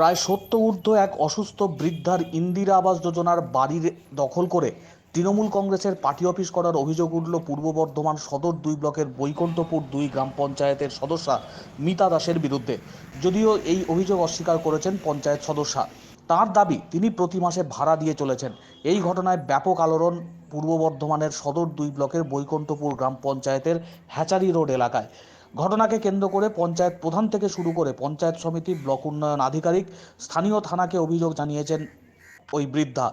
প্রায় সত্য ঊর্ধ্ব এক অসুস্থ বৃদ্ধার ইন্দিরা আবাস যোজনার বাড়ির দখল করে তৃণমূল কংগ্রেসের পার্টি অফিস করার অভিযোগ উঠল পূর্ব বর্ধমান সদর দুই ব্লকের বৈকুণ্ঠপুর দুই গ্রাম পঞ্চায়েতের সদস্যা মিতা দাসের বিরুদ্ধে। যদিও এই অভিযোগ অস্বীকার করেছেন পঞ্চায়েত সদস্যা। তার দাবি, তিনি প্রতি মাসে ভাড়া দিয়ে চলেছেন। এই ঘটনায় ব্যাপক আলোড়ন পূর্ব বর্ধমানের সদর দুই ব্লকের বৈকুণ্ঠপুর গ্রাম পঞ্চায়েতের হ্যাচারি রোড এলাকায়। ঘটনাকে কেন্দ্র করে পঞ্চায়েত প্রধান থেকে শুরু করে পঞ্চায়েত সমিতি ব্লক উন্নয়ন আধিকারিক, স্থানীয় থানাকে অভিযোগ জানিয়েছেন ওই বৃদ্ধা।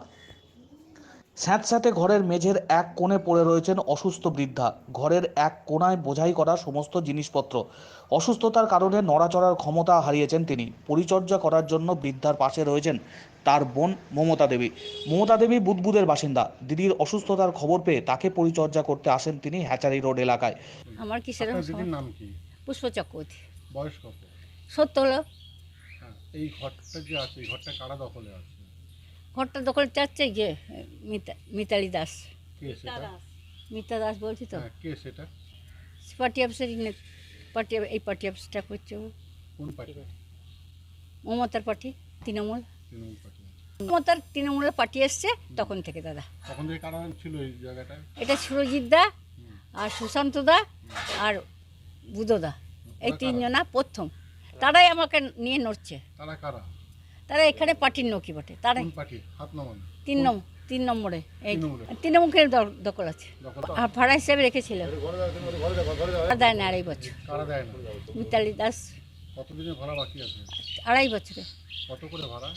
স্যাঁতস্যাঁতে ঘরের মেঝের এক কোণে পড়ে রয়েছেন অসুস্থ বৃদ্ধা। ঘরের এক কোণায় বোঝাই করা সমস্ত জিনিসপত্র। অসুস্থতার কারণে নড়াচড়ার ক্ষমতা হারিয়েছেন তিনি। পরিচর্যা করার জন্য বৃদ্ধার পাশে রয়েছেন তার বোন মমতা দেবী। মমতা দেবী বুদবুদের বাসিন্দা। দিদির অসুস্থতার খবর পেয়ে তাকে পরিচর্যা করতে আসেন তিনি হ্যাচারি রোড এলাকায়। আমার কি সেরকম দিদির নাম কি? পুষ্প চক্রবর্তী। বয়স কত? সত্য হলো। হ্যাঁ এই ঘরটা যে আছে এই ঘরটা কারা দখলে আছে? ঘরটা দখল চাচ্ছে যে মিতা মিতালি দাস। মিতা দাস। বলছি তো? হ্যাঁ কে সেটা? পার্টি অফিসের পার্টি এই পার্টি অফিসটা করছে ও। কোন পার্টি? মমতার পার্টি তৃণমূল। মমতার তৃণমূলের পার্টি এসছে তখন থেকে দাদা। তখন থেকে কারা ছিল এই জায়গাটায় এটা সুরজিৎ দা আর সুশান্ত দা আর বুধদা এই তিনজনা প্রথম। তারাই আমাকে নিয়ে নড়ছে। তারা কারা? তারা এখানে পার্টির নকি বটে। নামান তিন নম্বর। তিন নম্বরে। এই তৃণমূলে? তৃণমুখের দ- দখল আছে। আর ভাড়া হিসেবে রেখেছিল। দেয় না আড়াই বছর। মিতালি দাস। কতদিনের ভাড়া বাকি আছে? আড়াই বছরে। কত করে ভাড়া?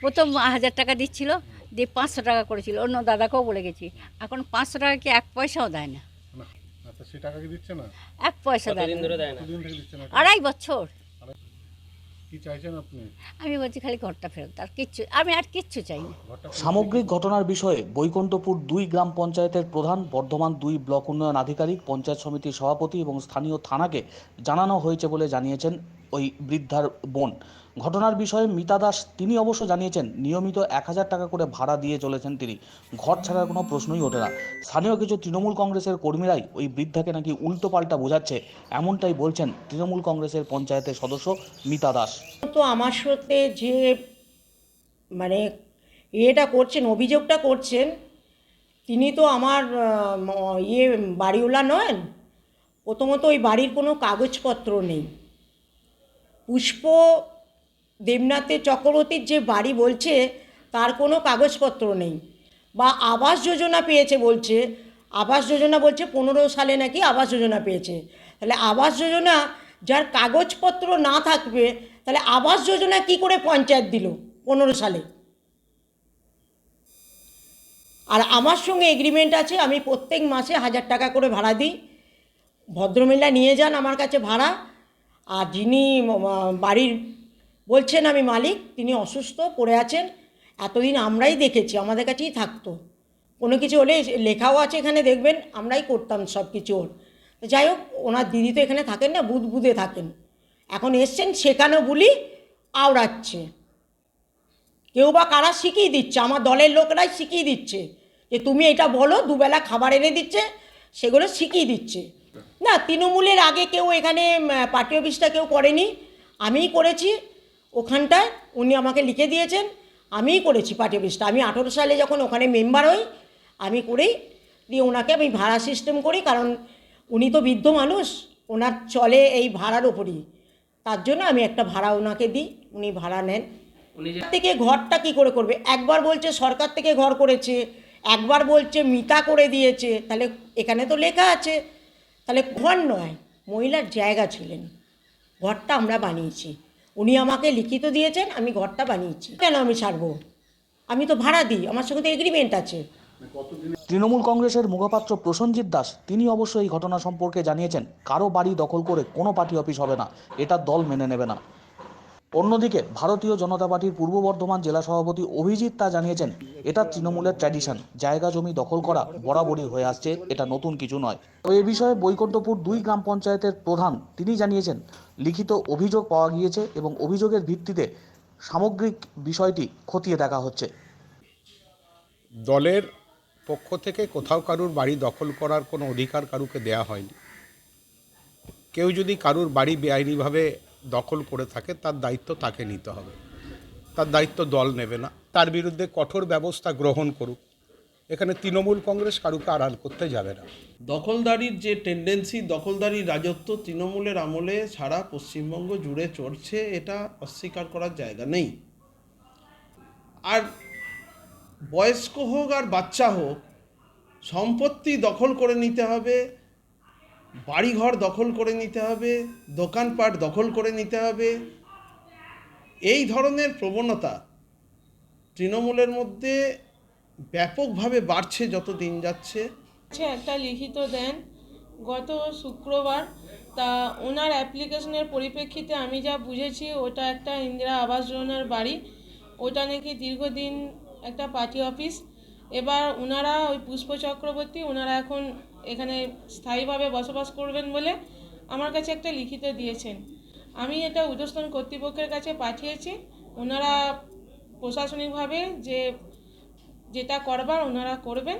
প্রথম হাজার টাকা দিচ্ছিল দিয়ে পাঁচশো টাকা করেছিল। অন্য দাদাকেও বলে গেছি এখন পাঁচশো টাকা কি এক পয়সাও দেয় না? আচ্ছা এক পয়সা দেয় না? আড়াই বছর। কি চাইছেন আপনি? আমি বলছি খালি ঘরটা ফেরত আর কিচ্ছু আমি আর কিচ্ছু চাই না। সামগ্রিক ঘটনার বিষয়ে বৈকুণ্ঠপুর দুই গ্রাম পঞ্চায়েতের প্রধান বর্ধমান দুই ব্লক উন্নয়ন আধিকারিক পঞ্চায়েত সমিতির সভাপতি এবং স্থানীয় থানাকে জানানো হয়েছে বলে জানিয়েছেন ওই বৃদ্ধার বোন। ঘটনার বিষয়ে মিতা দাস, তিনি অবশ্য জানিয়েছেন, নিয়মিত এক হাজার টাকা করে ভাড়া দিয়ে চলেছেন তিনি। ঘর ছাড়ার কোনো প্রশ্নই ওঠে না। স্থানীয় কিছু তৃণমূল কংগ্রেসের কর্মীরাই ওই বৃদ্ধাকে নাকি উল্টো পাল্টা বোঝাচ্ছে, এমনটাই বলছেন তৃণমূল কংগ্রেসের পঞ্চায়েতের সদস্য মিতা দাস। তো আমার সাথে যে মানে ইয়েটা করছেন, অভিযোগটা করছেন, তিনি তো আমার ইয়ে বাড়িওয়ালা নন। প্রথমত ওই বাড়ির কোনো কাগজপত্র নেই। পুষ্প দেবনাথের চক্রবর্তীর যে বাড়ি বলছে, তার কোনো কাগজপত্র নেই। বা আবাস যোজনা পেয়েছে বলছে, আবাস যোজনা বলছে পনেরো সালে নাকি আবাস যোজনা পেয়েছে। তাহলে আবাস যোজনা যার কাগজপত্র না থাকবে, তাহলে আবাস যোজনা কি করে পঞ্চায়েত দিল পনেরো সালে? আর আমার সঙ্গে এগ্রিমেন্ট আছে, আমি প্রত্যেক মাসে হাজার টাকা করে ভাড়া দিই। ভদ্রমহিলা নিয়ে যান আমার কাছে ভাড়া। আর যিনি বাড়ির বলছেন আমি মালিক, তিনি অসুস্থ, পড়ে আছেন, এতদিন আমরাই দেখেছি, আমাদের কাছেই থাকতো। কোনো কিছু হলে লেখাও আছে এখানে, দেখবেন, আমরাই করতাম সব কিছু ওর। যাই হোক, ওনার দিদি তো এখানে থাকেন না, বুধ বুধে থাকেন। এখন এসছেন, সেখানেও বলি আওড়াচ্ছে। কেউ বা কারা শিখিয়ে দিচ্ছে, আমার দলের লোকরাই শিখিয়ে দিচ্ছে যে, তুমি এটা বলো, দুবেলা খাবার এনে দিচ্ছে, সেগুলো শিখিয়ে দিচ্ছে। না তৃণমূলের আগে কেউ এখানে পার্টি অফিসটা কেউ করেনি। আমিই করেছি ওখানটায় উনি আমাকে লিখে দিয়েছেন আমিই করেছি পার্টি অফিসটা। আমি আঠেরো সালে যখন ওখানে মেম্বার হই আমি করেই দিয়ে ওনাকে আমি ভাড়া সিস্টেম করি কারণ উনি তো বৃদ্ধ মানুষ ওনার চলে এই ভাড়ার ওপরই তার জন্য আমি একটা ভাড়া ওনাকে দিই উনি ভাড়া নেন। থেকে ঘরটা কি করে করবে? একবার বলছে সরকার থেকে ঘর করেছে একবার বলছে মিতা করে দিয়েছে তাহলে এখানে তো লেখা আছে। তাহলে ঘর নয়, মহিলার জায়গা ছিলেন। ঘরটা আমরা বানিয়েছি। উনি আমাকে লিখিত দিয়েছেন, আমি ঘরটা বানিয়েছি। কেন আমি ছাড়বো? আমি তো ভাড়া দিই, আমার সঙ্গে তো এগ্রিমেন্ট আছে। তৃণমূল কংগ্রেসের মুখপাত্র প্রসঞ্জিৎ দাস, তিনি অবশ্য এই ঘটনা সম্পর্কে জানিয়েছেন, কারও বাড়ি দখল করে কোনো পার্টি অফিস হবে না, এটা দল মেনে নেবে না। অন্যদিকে, ভারতীয় জনতা পার্টির পূর্ব বর্ধমান জেলা সভাপতি অভিজিৎ তা জানিয়েছেন, এটা তৃণমূলের ট্র্যাডিশন জায়গা জমি দখল করা বরাবরই হয়ে আসছে, এটা নতুন কিছু নয়। তো এ বিষয়ে বৈকুণ্ঠপুর দুই গ্রাম পঞ্চায়েতের প্রধান তিনি জানিয়েছেন, লিখিত অভিযোগ পাওয়া গিয়েছে এবং অভিযোগের ভিত্তিতে সামগ্রিক বিষয়টি খতিয়ে দেখা হচ্ছে। দলের পক্ষ থেকে কোথাও কারুর বাড়ি দখল করার কোনো অধিকার কারুকে দেয়া হয়নি। কেউ যদি কারুর বাড়ি বেআইনিভাবে দখল করে থাকে, তার দায়িত্ব তাকে নিতে হবে। তার দায়িত্ব দল নেবে না। তার বিরুদ্ধে কঠোর ব্যবস্থা গ্রহণ করুক। এখানে তৃণমূল কংগ্রেস কারুকে আড়াল করতে যাবে না। দখলদারির যে টেন্ডেন্সি দখলদারি রাজত্ব তৃণমূলের আমলে সারা পশ্চিমবঙ্গ জুড়ে চড়ছে, এটা অস্বীকার করার জায়গা নেই। আর বয়স্ক হোক আর বাচ্চা হোক, সম্পত্তি দখল করে নিতে হবে বাড়িঘর দখল করে নিতে হবে, দোকানপাট দখল করে নিতে হবে। এই ধরনের প্রবণতা তৃণমূলের মধ্যে ব্যাপকভাবে বাড়ছে যত দিন যাচ্ছে। একটা লিখিত দেন। গত শুক্রবার, তা ওনার অ্যাপ্লিকেশনের পরিপ্রেক্ষিতে আমি যা বুঝেছি, ওটা একটা ইন্দিরা আবাস যোজনার বাড়ি। ওটা নাকি দীর্ঘদিন একটা পার্টি অফিস। এবার ওনারা ওই পুষ্প চক্রবর্তী, ওনারা এখন এখানে স্থায়ীভাবে বসবাস করবেন বলে আমার কাছে একটা লিখিত দিয়েছেন। আমি এটা উদস্থান কর্তৃপক্ষের কাছে পাঠিয়েছি। ওনারা প্রশাসনিকভাবে যে, যেটা করবার ওনারা করবেন